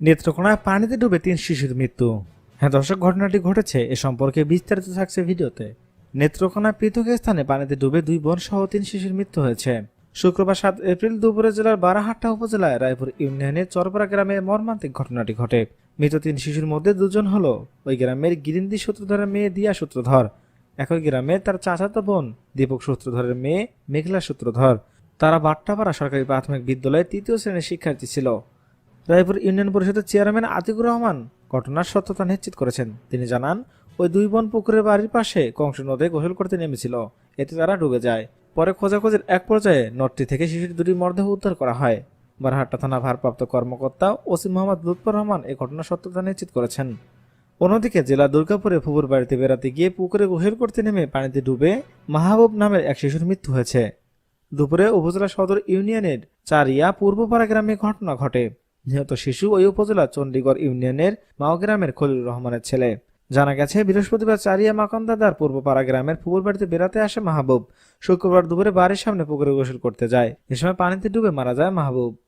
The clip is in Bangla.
নেত্রকোনায় পানিতে ডুবে তিন শিশুর মৃত্যু। হ্যাঁ দর্শক, ঘটনাটি ঘটেছে এ সম্পর্কে বিস্তারিত থাকছে ভিডিওতে। নেত্রকোনায় পৃথক স্থানে পানিতে ডুবে দুই বোন সহ তিন শিশুর মৃত্যু হয়েছে। শুক্রবার সাত এপ্রিল দুপুরে জেলার বারাহাট্টা উপজেলায় রায়পুর ইউনিয়নের চরপাড়া গ্রামে মর্মান্তিক ঘটনাটি ঘটে। মৃত তিন শিশুর মধ্যে দুজন হলো ওই গ্রামের গিরিন্দি সূত্রধরের মেয়ে দিয়া সূত্রধর। একই গ্রামে তার চাচাতো বোন দীপক সূত্রধরের মেয়ে মেঘলা সূত্রধর। তারা বাট্টাপাড়া সরকারি প্রাথমিক বিদ্যালয়ে তৃতীয় শ্রেণির শিক্ষার্থী ছিল। রায়পুর ইউনিয়ন পরিষদের চেয়ারম্যান আতিকুর রহমান ঘটনার সত্যতা নিশ্চিত করেছেন। তিনি জানান, ওই দুই বোন পুকুরের বাড়ির পাশে কংস নদে গোসল করতে নেমেছিল। এতে তারা ডুবে যায়। পরে খোঁজাখোঁজির এক পর্যায়ে নদটি থেকে শিশুর দুটি মরদেহ উদ্ধার করা হয়। বারহাট্টা থানা ভারপ্রাপ্ত কর্মকর্তা ওসি মোহাম্মদ লুৎফর রহমান এই ঘটনার সত্যতা নিশ্চিত করেছেন। অন্যদিকে জেলা দুর্গাপুরে ফুবুর বাড়িতে বেড়াতে গিয়ে পুকুরে গোসল করতে নেমে পানিতে ডুবে মাহবুব নামের এক শিশুর মৃত্যু হয়েছে। দুপুরে উপজেলা সদর ইউনিয়নের চারিয়া পূর্বপাড়া গ্রামে ঘটনা ঘটে। নিহত শিশু ওই উপজেলা চণ্ডীগড় ইউনিয়নের মাও গ্রামের খলিল রহমানের ছেলে। জানা গেছে, বৃহস্পতিবার চারিয়া মাকন্দাদার পূর্বপাড়া গ্রামের পুকুর বাড়িতে বেড়াতে আসে মাহবুব। শুক্রবার দুপুরে বাড়ির সামনে পুকুরে গোসল করতে যায়। এ সময় পানিতে ডুবে মারা যায় মাহবুব।